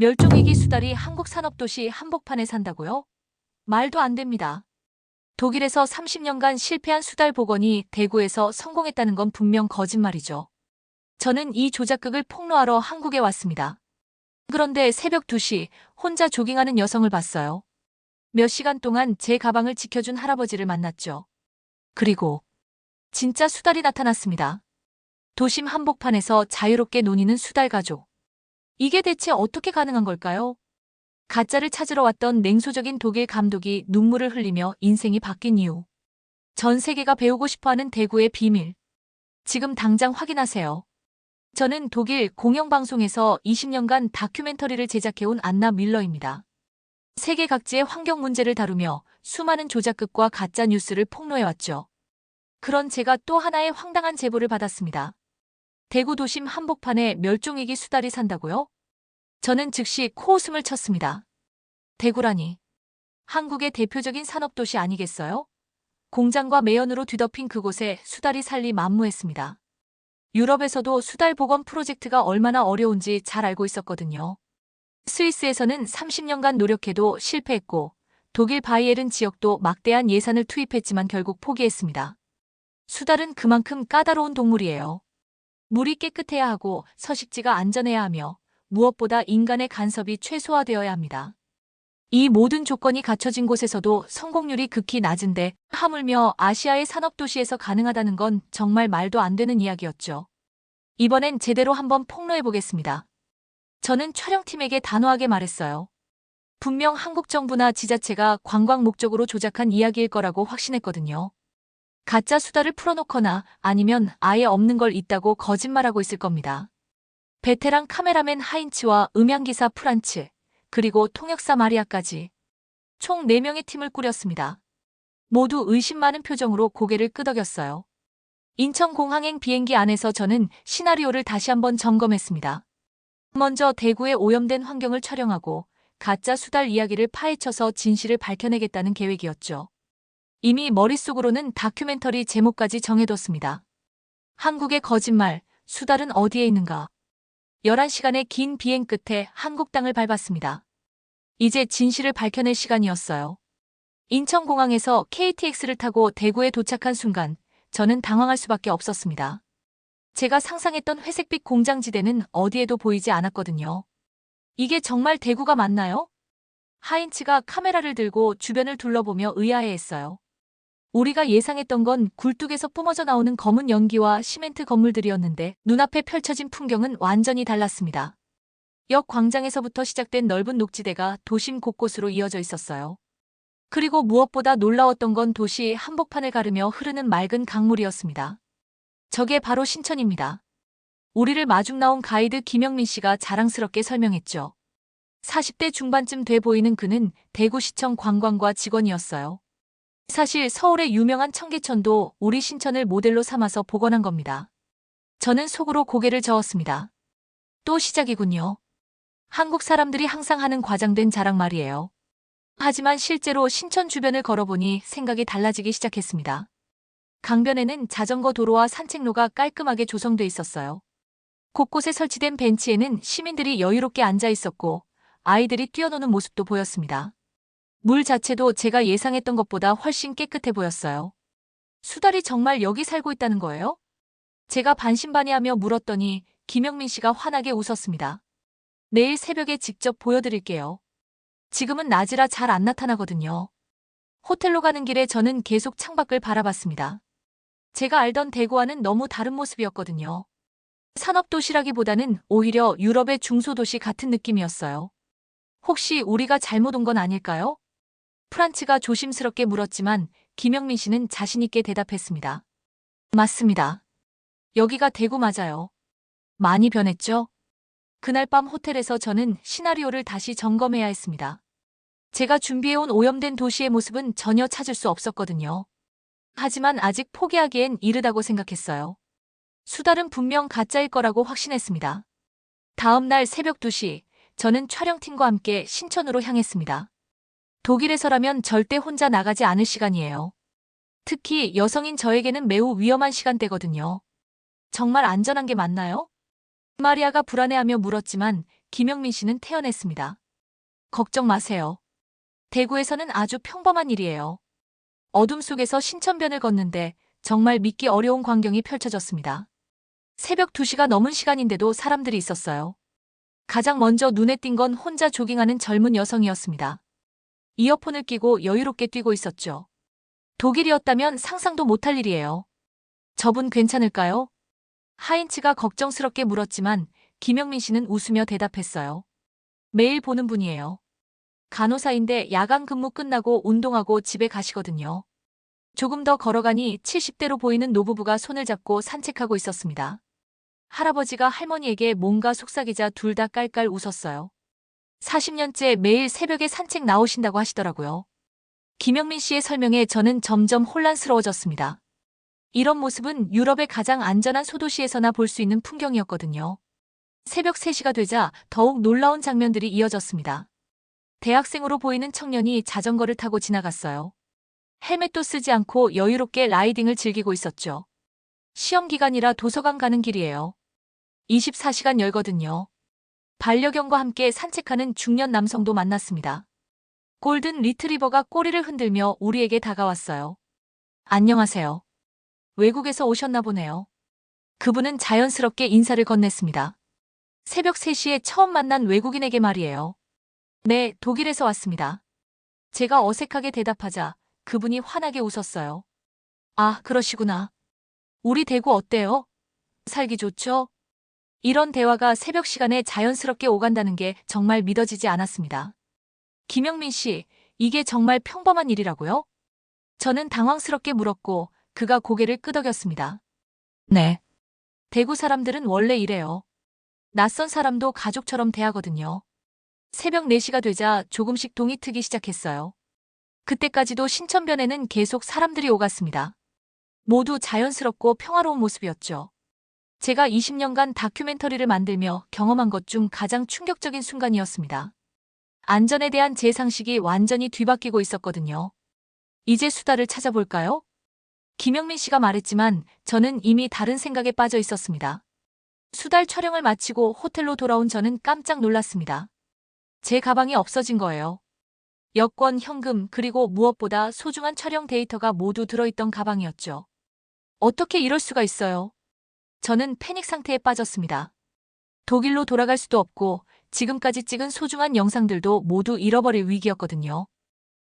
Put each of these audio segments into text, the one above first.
멸종위기 수달이 한국 산업도시 한복판에 산다고요? 말도 안 됩니다. 독일에서 30년간 실패한 수달 복원이 대구에서 성공했다는 건 분명 거짓말이죠. 저는 이 조작극을 폭로하러 한국에 왔습니다. 그런데 새벽 2시 혼자 조깅하는 여성을 봤어요. 몇 시간 동안 제 가방을 지켜준 할아버지를 만났죠. 그리고 진짜 수달이 나타났습니다. 도심 한복판에서 자유롭게 노니는 수달 가족. 이게 대체 어떻게 가능한 걸까요? 가짜를 찾으러 왔던 냉소적인 독일 감독이 눈물을 흘리며 인생이 바뀐 이유. 전 세계가 배우고 싶어하는 대구의 비밀. 지금 당장 확인하세요. 저는 독일 공영방송에서 20년간 다큐멘터리를 제작해온 안나 밀러입니다. 세계 각지의 환경 문제를 다루며 수많은 조작극과 가짜 뉴스를 폭로해왔죠. 그런 제가 또 하나의 황당한 제보를 받았습니다. 대구 도심 한복판에 멸종위기 수달이 산다고요? 저는 즉시 코웃음을 쳤습니다. 대구라니. 한국의 대표적인 산업도시 아니겠어요? 공장과 매연으로 뒤덮인 그곳에 수달이 살리 만무했습니다. 유럽에서도 수달 복원 프로젝트가 얼마나 어려운지 잘 알고 있었거든요. 스위스에서는 30년간 노력해도 실패했고, 독일 바이에른 지역도 막대한 예산을 투입했지만 결국 포기했습니다. 수달은 그만큼 까다로운 동물이에요. 물이 깨끗해야 하고 서식지가 안전해야 하며 무엇보다 인간의 간섭이 최소화되어야 합니다. 이 모든 조건이 갖춰진 곳에서도 성공률이 극히 낮은데 하물며 아시아의 산업도시에서 가능하다는 건 정말 말도 안 되는 이야기였죠. 이번엔 제대로 한번 폭로해 보겠습니다. 저는 촬영팀에게 단호하게 말했어요. 분명 한국 정부나 지자체가 관광 목적으로 조작한 이야기일 거라고 확신했거든요. 가짜 수다를 풀어놓거나 아니면 아예 없는 걸 있다고 거짓말하고 있을 겁니다. 베테랑 카메라맨 하인츠와 음향기사 프란츠, 그리고 통역사 마리아까지 총 4명의 팀을 꾸렸습니다. 모두 의심 많은 표정으로 고개를 끄덕였어요. 인천공항행 비행기 안에서 저는 시나리오를 다시 한번 점검했습니다. 먼저 대구의 오염된 환경을 촬영하고 가짜 수달 이야기를 파헤쳐서 진실을 밝혀내겠다는 계획이었죠. 이미 머릿속으로는 다큐멘터리 제목까지 정해뒀습니다. 한국의 거짓말, 수달은 어디에 있는가? 11시간의 긴 비행 끝에 한국 땅을 밟았습니다. 이제 진실을 밝혀낼 시간이었어요. 인천공항에서 KTX를 타고 대구에 도착한 순간 저는 당황할 수밖에 없었습니다. 제가 상상했던 회색빛 공장지대는 어디에도 보이지 않았거든요. 이게 정말 대구가 맞나요? 하인츠가 카메라를 들고 주변을 둘러보며 의아해했어요. 우리가 예상했던 건 굴뚝에서 뿜어져 나오는 검은 연기와 시멘트 건물들이었는데 눈앞에 펼쳐진 풍경은 완전히 달랐습니다. 역 광장에서부터 시작된 넓은 녹지대가 도심 곳곳으로 이어져 있었어요. 그리고 무엇보다 놀라웠던 건 도시 한복판을 가르며 흐르는 맑은 강물이었습니다. 저게 바로 신천입니다. 우리를 마중 나온 가이드 김영민 씨가 자랑스럽게 설명했죠. 40대 중반쯤 돼 보이는 그는 대구시청 관광과 직원이었어요. 사실 서울의 유명한 청계천도 우리 신천을 모델로 삼아서 복원한 겁니다. 저는 속으로 고개를 저었습니다. 또 시작이군요. 한국 사람들이 항상 하는 과장된 자랑 말이에요. 하지만 실제로 신천 주변을 걸어보니 생각이 달라지기 시작했습니다. 강변에는 자전거 도로와 산책로가 깔끔하게 조성돼 있었어요. 곳곳에 설치된 벤치에는 시민들이 여유롭게 앉아 있었고 아이들이 뛰어노는 모습도 보였습니다. 물 자체도 제가 예상했던 것보다 훨씬 깨끗해 보였어요. 수달이 정말 여기 살고 있다는 거예요? 제가 반신반의하며 물었더니 김영민 씨가 환하게 웃었습니다. 내일 새벽에 직접 보여드릴게요. 지금은 낮이라 잘 안 나타나거든요. 호텔로 가는 길에 저는 계속 창밖을 바라봤습니다. 제가 알던 대구와는 너무 다른 모습이었거든요. 산업도시라기보다는 오히려 유럽의 중소도시 같은 느낌이었어요. 혹시 우리가 잘못 온 건 아닐까요? 프란츠가 조심스럽게 물었지만 김영민 씨는 자신있게 대답했습니다. 맞습니다. 여기가 대구 맞아요. 많이 변했죠? 그날 밤 호텔에서 저는 시나리오를 다시 점검해야 했습니다. 제가 준비해온 오염된 도시의 모습은 전혀 찾을 수 없었거든요. 하지만 아직 포기하기엔 이르다고 생각했어요. 수달은 분명 가짜일 거라고 확신했습니다. 다음 날 새벽 2시, 저는 촬영팀과 함께 신천으로 향했습니다. 독일에서라면 절대 혼자 나가지 않을 시간이에요. 특히 여성인 저에게는 매우 위험한 시간대거든요. 정말 안전한 게 맞나요? 마리아가 불안해하며 물었지만 김영민 씨는 태어냈습니다. 걱정 마세요. 대구에서는 아주 평범한 일이에요. 어둠 속에서 신천변을 걷는데 정말 믿기 어려운 광경이 펼쳐졌습니다. 새벽 2시가 넘은 시간인데도 사람들이 있었어요. 가장 먼저 눈에 띈 건 혼자 조깅하는 젊은 여성이었습니다. 이어폰을 끼고 여유롭게 뛰고 있었죠. 독일이었다면 상상도 못할 일이에요. 저분 괜찮을까요? 하인츠가 걱정스럽게 물었지만 김영민 씨는 웃으며 대답했어요. 매일 보는 분이에요. 간호사인데 야간 근무 끝나고 운동하고 집에 가시거든요. 조금 더 걸어가니 70대로 보이는 노부부가 손을 잡고 산책하고 있었습니다. 할아버지가 할머니에게 뭔가 속삭이자 둘 다 깔깔 웃었어요. 40년째 매일 새벽에 산책 나오신다고 하시더라고요. 김영민 씨의 설명에 저는 점점 혼란스러워졌습니다. 이런 모습은 유럽의 가장 안전한 소도시에서나 볼 수 있는 풍경이었거든요. 새벽 3시가 되자 더욱 놀라운 장면들이 이어졌습니다. 대학생으로 보이는 청년이 자전거를 타고 지나갔어요. 헬멧도 쓰지 않고 여유롭게 라이딩을 즐기고 있었죠. 시험 기간이라 도서관 가는 길이에요. 24시간 열거든요. 반려견과 함께 산책하는 중년 남성도 만났습니다. 골든 리트리버가 꼬리를 흔들며 우리에게 다가왔어요. 안녕하세요. 외국에서 오셨나 보네요. 그분은 자연스럽게 인사를 건넸습니다. 새벽 3시에 처음 만난 외국인에게 말이에요. 네, 독일에서 왔습니다. 제가 어색하게 대답하자 그분이 환하게 웃었어요. 아, 그러시구나. 우리 대구 어때요? 살기 좋죠? 이런 대화가 새벽 시간에 자연스럽게 오간다는 게 정말 믿어지지 않았습니다. 김영민 씨, 이게 정말 평범한 일이라고요? 저는 당황스럽게 물었고 그가 고개를 끄덕였습니다. 네. 대구 사람들은 원래 이래요. 낯선 사람도 가족처럼 대하거든요. 새벽 4시가 되자 조금씩 동이 트기 시작했어요. 그때까지도 신천변에는 계속 사람들이 오갔습니다. 모두 자연스럽고 평화로운 모습이었죠. 제가 20년간 다큐멘터리를 만들며 경험한 것 중 가장 충격적인 순간이었습니다. 안전에 대한 제 상식이 완전히 뒤바뀌고 있었거든요. 이제 수다를 찾아볼까요? 김영민 씨가 말했지만 저는 이미 다른 생각에 빠져 있었습니다. 수달 촬영을 마치고 호텔로 돌아온 저는 깜짝 놀랐습니다. 제 가방이 없어진 거예요. 여권, 현금, 그리고 무엇보다 소중한 촬영 데이터가 모두 들어있던 가방이었죠. 어떻게 이럴 수가 있어요? 저는 패닉 상태에 빠졌습니다. 독일로 돌아갈 수도 없고 지금까지 찍은 소중한 영상들도 모두 잃어버릴 위기였거든요.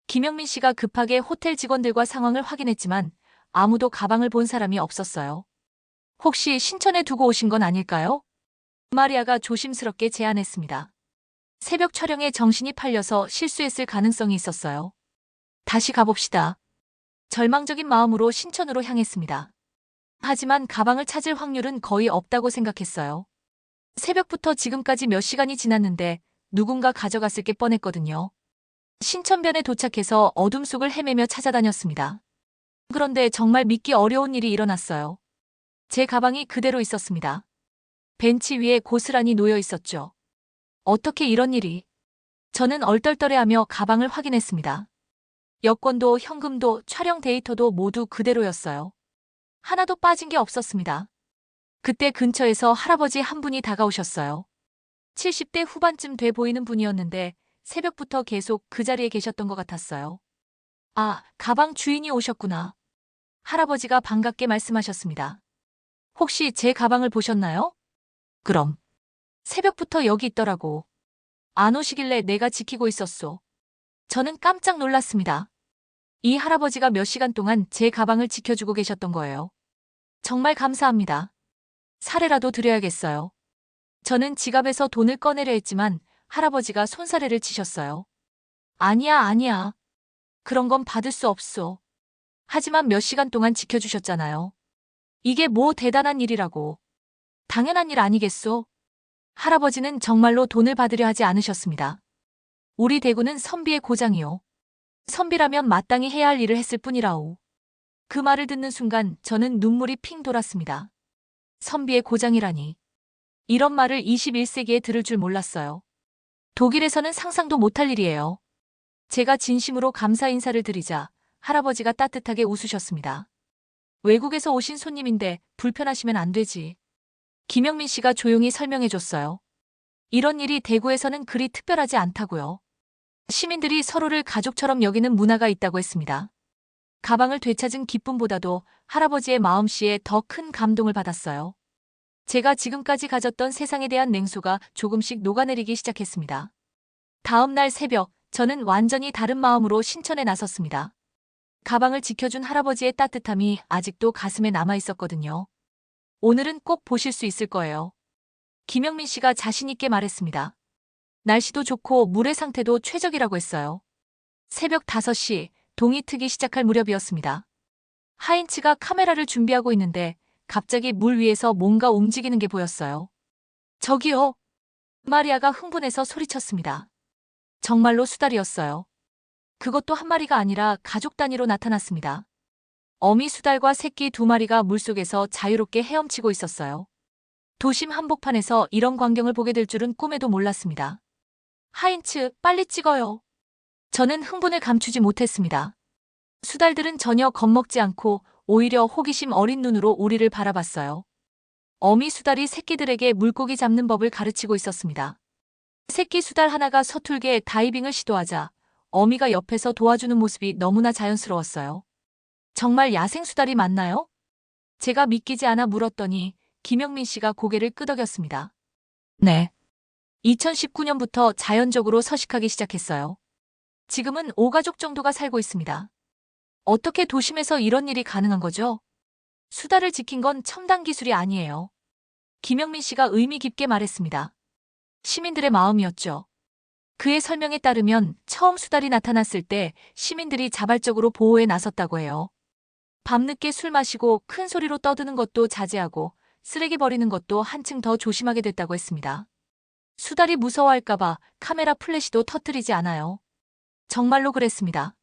김영민 씨가 급하게 호텔 직원들과 상황을 확인했지만 아무도 가방을 본 사람이 없었어요. 혹시 신천에 두고 오신 건 아닐까요? 마리아가 조심스럽게 제안했습니다. 새벽 촬영에 정신이 팔려서 실수했을 가능성이 있었어요. 다시 가봅시다. 절망적인 마음으로 신천으로 향했습니다. 하지만 가방을 찾을 확률은 거의 없다고 생각했어요. 새벽부터 지금까지 몇 시간이 지났는데 누군가 가져갔을 게 뻔했거든요. 신천변에 도착해서 어둠 속을 헤매며 찾아다녔습니다. 그런데 정말 믿기 어려운 일이 일어났어요. 제 가방이 그대로 있었습니다. 벤치 위에 고스란히 놓여 있었죠. 어떻게 이런 일이? 저는 얼떨떨해하며 가방을 확인했습니다. 여권도 현금도 촬영 데이터도 모두 그대로였어요. 하나도 빠진 게 없었습니다. 그때 근처에서 할아버지 한 분이 다가오셨어요. 70대 후반쯤 돼 보이는 분이었는데 새벽부터 계속 그 자리에 계셨던 것 같았어요. 아, 가방 주인이 오셨구나. 할아버지가 반갑게 말씀하셨습니다. 혹시 제 가방을 보셨나요? 그럼. 새벽부터 여기 있더라고. 안 오시길래 내가 지키고 있었소. 저는 깜짝 놀랐습니다. 이 할아버지가 몇 시간 동안 제 가방을 지켜주고 계셨던 거예요. 정말 감사합니다. 사례라도 드려야겠어요. 저는 지갑에서 돈을 꺼내려 했지만 할아버지가 손사래를 치셨어요. 아니야, 아니야. 그런 건 받을 수 없소. 하지만 몇 시간 동안 지켜주셨잖아요. 이게 뭐 대단한 일이라고. 당연한 일 아니겠소? 할아버지는 정말로 돈을 받으려 하지 않으셨습니다. 우리 대구는 선비의 고장이요. 선비라면 마땅히 해야 할 일을 했을 뿐이라오. 그 말을 듣는 순간 저는 눈물이 핑 돌았습니다. 선비의 고장이라니. 이런 말을 21세기에 들을 줄 몰랐어요. 독일에서는 상상도 못할 일이에요. 제가 진심으로 감사 인사를 드리자 할아버지가 따뜻하게 웃으셨습니다. 외국에서 오신 손님인데 불편하시면 안 되지. 김영민 씨가 조용히 설명해 줬어요. 이런 일이 대구에서는 그리 특별하지 않다고요. 시민들이 서로를 가족처럼 여기는 문화가 있다고 했습니다. 가방을 되찾은 기쁨보다도 할아버지의 마음씨에 더 큰 감동을 받았어요. 제가 지금까지 가졌던 세상에 대한 냉소가 조금씩 녹아내리기 시작했습니다. 다음 날 새벽, 저는 완전히 다른 마음으로 신천에 나섰습니다. 가방을 지켜준 할아버지의 따뜻함이 아직도 가슴에 남아 있었거든요. 오늘은 꼭 보실 수 있을 거예요. 김영민 씨가 자신있게 말했습니다. 날씨도 좋고 물의 상태도 최적이라고 했어요. 새벽 5시, 동이 트기 시작할 무렵이었습니다. 하인츠가 카메라를 준비하고 있는데 갑자기 물 위에서 뭔가 움직이는 게 보였어요. 저기요! 마리아가 흥분해서 소리쳤습니다. 정말로 수달이었어요. 그것도 한 마리가 아니라 가족 단위로 나타났습니다. 어미 수달과 새끼 두 마리가 물속에서 자유롭게 헤엄치고 있었어요. 도심 한복판에서 이런 광경을 보게 될 줄은 꿈에도 몰랐습니다. 하인츠, 빨리 찍어요. 저는 흥분을 감추지 못했습니다. 수달들은 전혀 겁먹지 않고 오히려 호기심 어린 눈으로 우리를 바라봤어요. 어미 수달이 새끼들에게 물고기 잡는 법을 가르치고 있었습니다. 새끼 수달 하나가 서툴게 다이빙을 시도하자 어미가 옆에서 도와주는 모습이 너무나 자연스러웠어요. 정말 야생 수달이 맞나요? 제가 믿기지 않아 물었더니 김영민 씨가 고개를 끄덕였습니다. 네. 2019년부터 자연적으로 서식하기 시작했어요. 지금은 5가족 정도가 살고 있습니다. 어떻게 도심에서 이런 일이 가능한 거죠? 수달을 지킨 건 첨단 기술이 아니에요. 김영민 씨가 의미 깊게 말했습니다. 시민들의 마음이었죠. 그의 설명에 따르면 처음 수달이 나타났을 때 시민들이 자발적으로 보호에 나섰다고 해요. 밤늦게 술 마시고 큰 소리로 떠드는 것도 자제하고 쓰레기 버리는 것도 한층 더 조심하게 됐다고 했습니다. 수달이 무서워할까봐 카메라 플래시도 터뜨리지 않아요. 정말로 그랬습니다.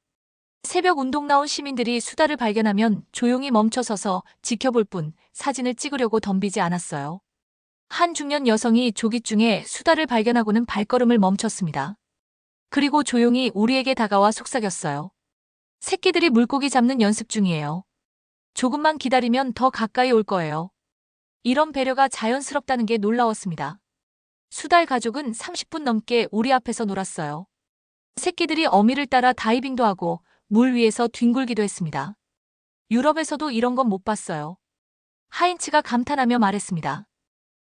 새벽 운동 나온 시민들이 수달을 발견하면 조용히 멈춰서서 지켜볼 뿐 사진을 찍으려고 덤비지 않았어요. 한 중년 여성이 조깃 중에 수달을 발견하고는 발걸음을 멈췄습니다. 그리고 조용히 우리에게 다가와 속삭였어요. 새끼들이 물고기 잡는 연습 중이에요. 조금만 기다리면 더 가까이 올 거예요. 이런 배려가 자연스럽다는 게 놀라웠습니다. 수달 가족은 30분 넘게 우리 앞에서 놀았어요. 새끼들이 어미를 따라 다이빙도 하고 물 위에서 뒹굴기도 했습니다. 유럽에서도 이런 건 못 봤어요. 하인츠가 감탄하며 말했습니다.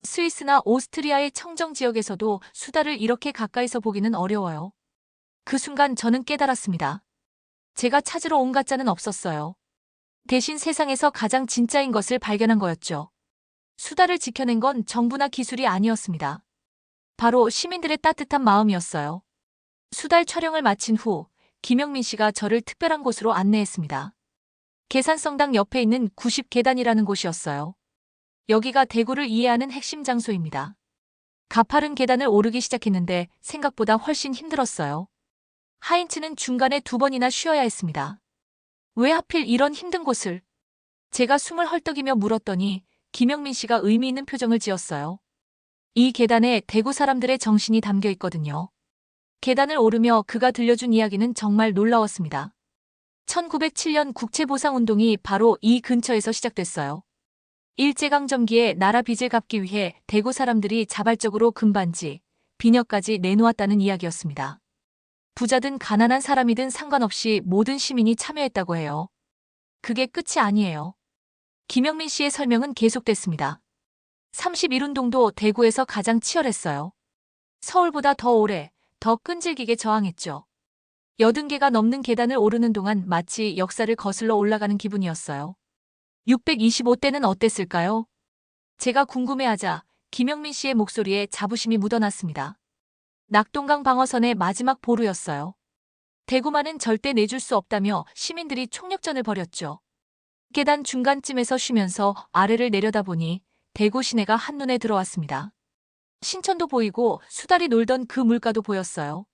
스위스나 오스트리아의 청정 지역에서도 수달을 이렇게 가까이서 보기는 어려워요. 그 순간 저는 깨달았습니다. 제가 찾으러 온 가짜는 없었어요. 대신 세상에서 가장 진짜인 것을 발견한 거였죠. 수달을 지켜낸 건 정부나 기술이 아니었습니다. 바로 시민들의 따뜻한 마음이었어요. 수달 촬영을 마친 후 김영민 씨가 저를 특별한 곳으로 안내했습니다. 계산성당 옆에 있는 90계단이라는 곳이었어요. 여기가 대구를 이해하는 핵심 장소입니다. 가파른 계단을 오르기 시작했는데 생각보다 훨씬 힘들었어요. 하인츠는 중간에 두 번이나 쉬어야 했습니다. 왜 하필 이런 힘든 곳을? 제가 숨을 헐떡이며 물었더니 김영민 씨가 의미 있는 표정을 지었어요. 이 계단에 대구 사람들의 정신이 담겨 있거든요. 계단을 오르며 그가 들려준 이야기는 정말 놀라웠습니다. 1907년 국채보상운동이 바로 이 근처에서 시작됐어요. 일제강점기에 나라 빚을 갚기 위해 대구 사람들이 자발적으로 금반지, 비녀까지 내놓았다는 이야기였습니다. 부자든 가난한 사람이든 상관없이 모든 시민이 참여했다고 해요. 그게 끝이 아니에요. 김영민 씨의 설명은 계속됐습니다. 31운동도 대구에서 가장 치열했어요. 서울보다 더 오래, 더 끈질기게 저항했죠. 여든 개가 넘는 계단을 오르는 동안 마치 역사를 거슬러 올라가는 기분이었어요. 625대는 어땠을까요? 제가 궁금해하자 김영민 씨의 목소리에 자부심이 묻어났습니다. 낙동강 방어선의 마지막 보루였어요. 대구만은 절대 내줄 수 없다며 시민들이 총력전을 벌였죠. 계단 중간쯤에서 쉬면서 아래를 내려다보니 대구 시내가 한눈에 들어왔습니다. 신천도 보이고 수달이 놀던 그 물가도 보였어요.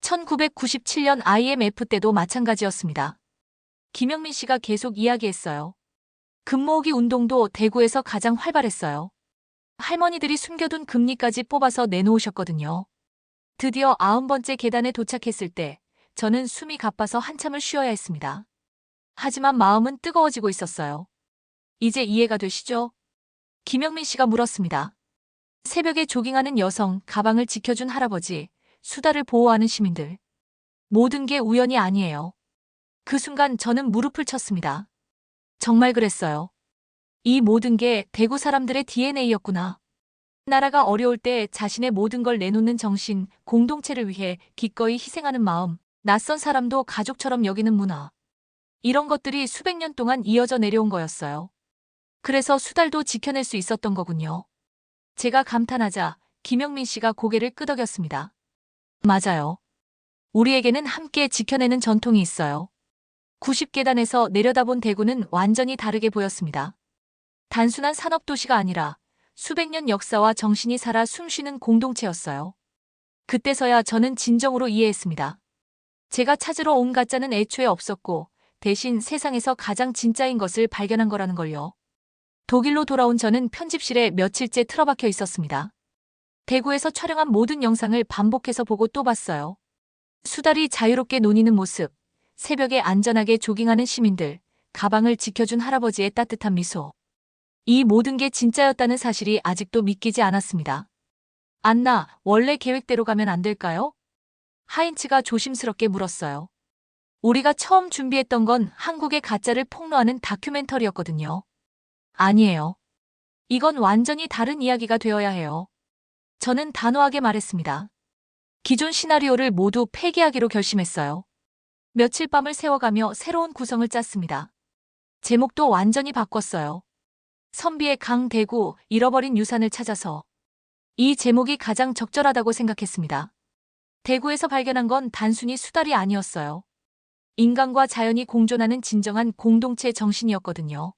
1997년 IMF 때도 마찬가지였습니다. 김영민 씨가 계속 이야기했어요. 금모으기 운동도 대구에서 가장 활발했어요. 할머니들이 숨겨둔 금리까지 뽑아서 내놓으셨거든요. 드디어 아흔 번째 계단에 도착했을 때 저는 숨이 가빠서 한참을 쉬어야 했습니다. 하지만 마음은 뜨거워지고 있었어요. 이제 이해가 되시죠? 김영민 씨가 물었습니다. 새벽에 조깅하는 여성, 가방을 지켜준 할아버지, 수다를 보호하는 시민들. 모든 게 우연이 아니에요. 그 순간 저는 무릎을 쳤습니다. 정말 그랬어요. 이 모든 게 대구 사람들의 DNA였구나. 나라가 어려울 때 자신의 모든 걸 내놓는 정신, 공동체를 위해 기꺼이 희생하는 마음, 낯선 사람도 가족처럼 여기는 문화. 이런 것들이 수백 년 동안 이어져 내려온 거였어요. 그래서 수달도 지켜낼 수 있었던 거군요. 제가 감탄하자 김영민 씨가 고개를 끄덕였습니다. 맞아요. 우리에게는 함께 지켜내는 전통이 있어요. 90계단에서 내려다본 대구는 완전히 다르게 보였습니다. 단순한 산업도시가 아니라 수백 년 역사와 정신이 살아 숨쉬는 공동체였어요. 그때서야 저는 진정으로 이해했습니다. 제가 찾으러 온 가짜는 애초에 없었고 대신 세상에서 가장 진짜인 것을 발견한 거라는 걸요. 독일로 돌아온 저는 편집실에 며칠째 틀어박혀 있었습니다. 대구에서 촬영한 모든 영상을 반복해서 보고 또 봤어요. 수달이 자유롭게 논이는 모습, 새벽에 안전하게 조깅하는 시민들, 가방을 지켜준 할아버지의 따뜻한 미소. 이 모든 게 진짜였다는 사실이 아직도 믿기지 않았습니다. 안나, 원래 계획대로 가면 안 될까요? 하인츠가 조심스럽게 물었어요. 우리가 처음 준비했던 건 한국의 가짜를 폭로하는 다큐멘터리였거든요. 아니에요. 이건 완전히 다른 이야기가 되어야 해요. 저는 단호하게 말했습니다. 기존 시나리오를 모두 폐기하기로 결심했어요. 며칠 밤을 새워가며 새로운 구성을 짰습니다. 제목도 완전히 바꿨어요. 선비의 강 대구 잃어버린 유산을 찾아서 이 제목이 가장 적절하다고 생각했습니다. 대구에서 발견한 건 단순히 수달이 아니었어요. 인간과 자연이 공존하는 진정한 공동체 정신이었거든요.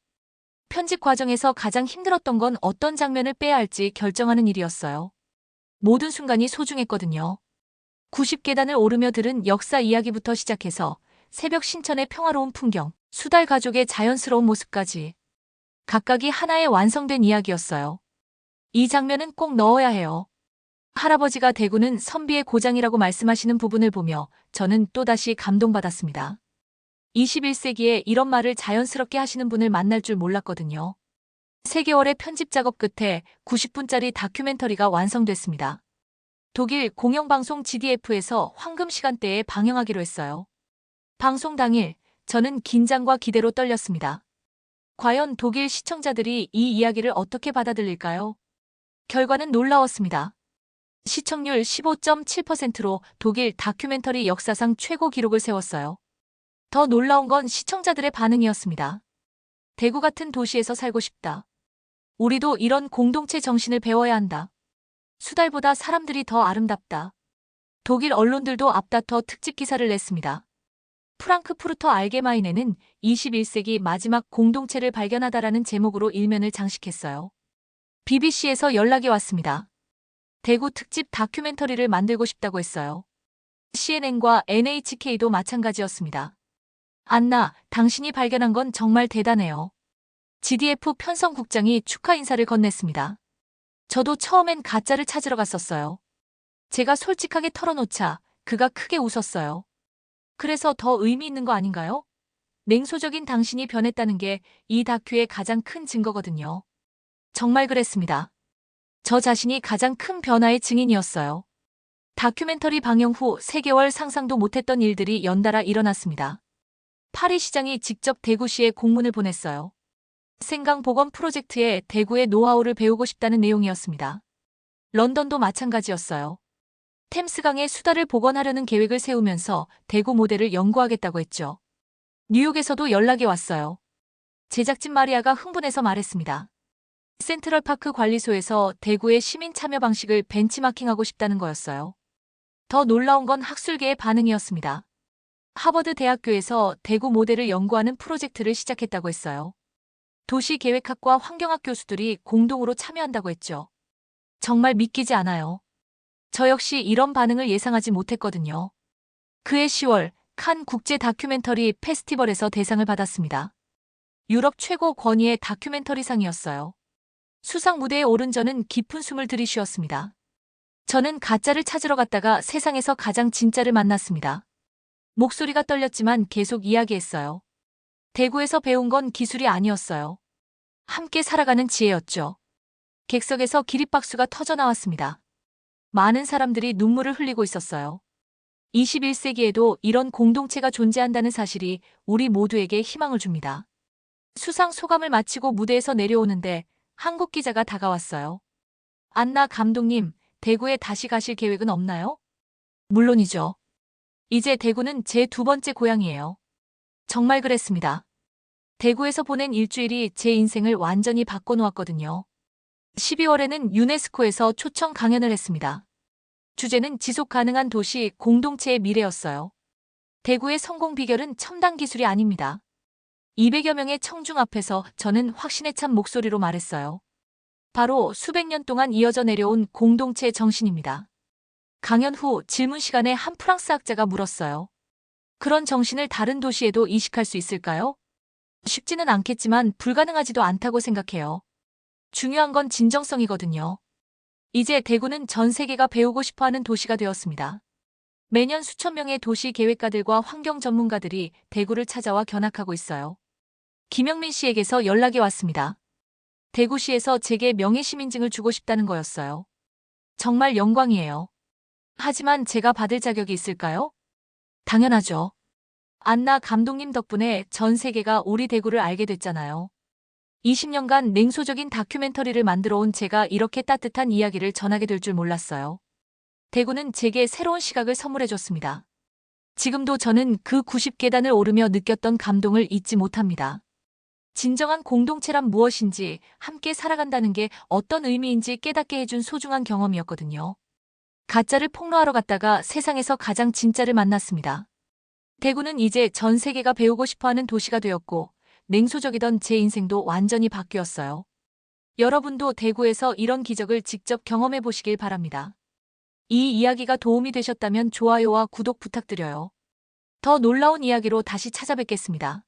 편집 과정에서 가장 힘들었던 건 어떤 장면을 빼야 할지 결정하는 일이었어요. 모든 순간이 소중했거든요. 90계단을 오르며 들은 역사 이야기부터 시작해서 새벽 신천의 평화로운 풍경, 수달 가족의 자연스러운 모습까지 각각이 하나의 완성된 이야기였어요. 이 장면은 꼭 넣어야 해요. 할아버지가 대구는 선비의 고장이라고 말씀하시는 부분을 보며 저는 또다시 감동받았습니다. 21세기에 이런 말을 자연스럽게 하시는 분을 만날 줄 몰랐거든요. 3개월의 편집 작업 끝에 90분짜리 다큐멘터리가 완성됐습니다. 독일 공영방송 GDF에서 황금 시간대에 방영하기로 했어요. 방송 당일, 저는 긴장과 기대로 떨렸습니다. 과연 독일 시청자들이 이 이야기를 어떻게 받아들일까요? 결과는 놀라웠습니다. 시청률 15.7%로 독일 다큐멘터리 역사상 최고 기록을 세웠어요. 더 놀라운 건 시청자들의 반응이었습니다. 대구 같은 도시에서 살고 싶다. 우리도 이런 공동체 정신을 배워야 한다. 수달보다 사람들이 더 아름답다. 독일 언론들도 앞다퉈 특집 기사를 냈습니다. 프랑크푸르터 알게마인에는 21세기 마지막 공동체를 발견하다라는 제목으로 일면을 장식했어요. BBC에서 연락이 왔습니다. 대구 특집 다큐멘터리를 만들고 싶다고 했어요. CNN과 NHK도 마찬가지였습니다. 안나, 당신이 발견한 건 정말 대단해요. GDF 편성 국장이 축하 인사를 건넸습니다. 저도 처음엔 가짜를 찾으러 갔었어요. 제가 솔직하게 털어놓자 그가 크게 웃었어요. 그래서 더 의미 있는 거 아닌가요? 냉소적인 당신이 변했다는 게 이 다큐의 가장 큰 증거거든요. 정말 그랬습니다. 저 자신이 가장 큰 변화의 증인이었어요. 다큐멘터리 방영 후 3개월 상상도 못했던 일들이 연달아 일어났습니다. 파리 시장이 직접 대구시에 공문을 보냈어요. 생강 복원 프로젝트에 대구의 노하우를 배우고 싶다는 내용이었습니다. 런던도 마찬가지였어요. 템스강의 수다를 복원하려는 계획을 세우면서 대구 모델을 연구하겠다고 했죠. 뉴욕에서도 연락이 왔어요. 제작진 마리아가 흥분해서 말했습니다. 센트럴파크 관리소에서 대구의 시민 참여 방식을 벤치마킹하고 싶다는 거였어요. 더 놀라운 건 학술계의 반응이었습니다. 하버드 대학교에서 대구 모델을 연구하는 프로젝트를 시작했다고 했어요. 도시계획학과 환경학 교수들이 공동으로 참여한다고 했죠. 정말 믿기지 않아요. 저 역시 이런 반응을 예상하지 못했거든요. 그해 10월 칸 국제 다큐멘터리 페스티벌에서 대상을 받았습니다. 유럽 최고 권위의 다큐멘터리상이었어요. 수상 무대에 오른 저는 깊은 숨을 들이쉬었습니다. 저는 가짜를 찾으러 갔다가 세상에서 가장 진짜를 만났습니다. 목소리가 떨렸지만 계속 이야기했어요. 대구에서 배운 건 기술이 아니었어요. 함께 살아가는 지혜였죠. 객석에서 기립박수가 터져 나왔습니다. 많은 사람들이 눈물을 흘리고 있었어요. 21세기에도 이런 공동체가 존재한다는 사실이 우리 모두에게 희망을 줍니다. 수상 소감을 마치고 무대에서 내려오는데 한국 기자가 다가왔어요. 안나 감독님, 대구에 다시 가실 계획은 없나요? 물론이죠. 이제 대구는 제 두 번째 고향이에요. 정말 그랬습니다. 대구에서 보낸 일주일이 제 인생을 완전히 바꿔놓았거든요. 12월에는 유네스코에서 초청 강연을 했습니다. 주제는 지속 가능한 도시 공동체의 미래였어요. 대구의 성공 비결은 첨단 기술이 아닙니다. 200여 명의 청중 앞에서 저는 확신에 찬 목소리로 말했어요. 바로 수백 년 동안 이어져 내려온 공동체 정신입니다. 강연 후 질문 시간에 한 프랑스 학자가 물었어요. 그런 정신을 다른 도시에도 이식할 수 있을까요? 쉽지는 않겠지만 불가능하지도 않다고 생각해요. 중요한 건 진정성이거든요. 이제 대구는 전 세계가 배우고 싶어 하는 도시가 되었습니다. 매년 수천 명의 도시 계획가들과 환경 전문가들이 대구를 찾아와 견학하고 있어요. 김영민 씨에게서 연락이 왔습니다. 대구시에서 제게 명예시민증을 주고 싶다는 거였어요. 정말 영광이에요. 하지만 제가 받을 자격이 있을까요? 당연하죠. 안나 감독님 덕분에 전 세계가 우리 대구를 알게 됐잖아요. 20년간 냉소적인 다큐멘터리를 만들어 온 제가 이렇게 따뜻한 이야기를 전하게 될 줄 몰랐어요. 대구는 제게 새로운 시각을 선물해 줬습니다. 지금도 저는 그 90계단을 오르며 느꼈던 감동을 잊지 못합니다. 진정한 공동체란 무엇인지, 함께 살아간다는 게 어떤 의미인지 깨닫게 해준 소중한 경험이었거든요. 가짜를 폭로하러 갔다가 세상에서 가장 진짜를 만났습니다. 대구는 이제 전 세계가 배우고 싶어 하는 도시가 되었고, 냉소적이던 제 인생도 완전히 바뀌었어요. 여러분도 대구에서 이런 기적을 직접 경험해 보시길 바랍니다. 이 이야기가 도움이 되셨다면 좋아요와 구독 부탁드려요. 더 놀라운 이야기로 다시 찾아뵙겠습니다.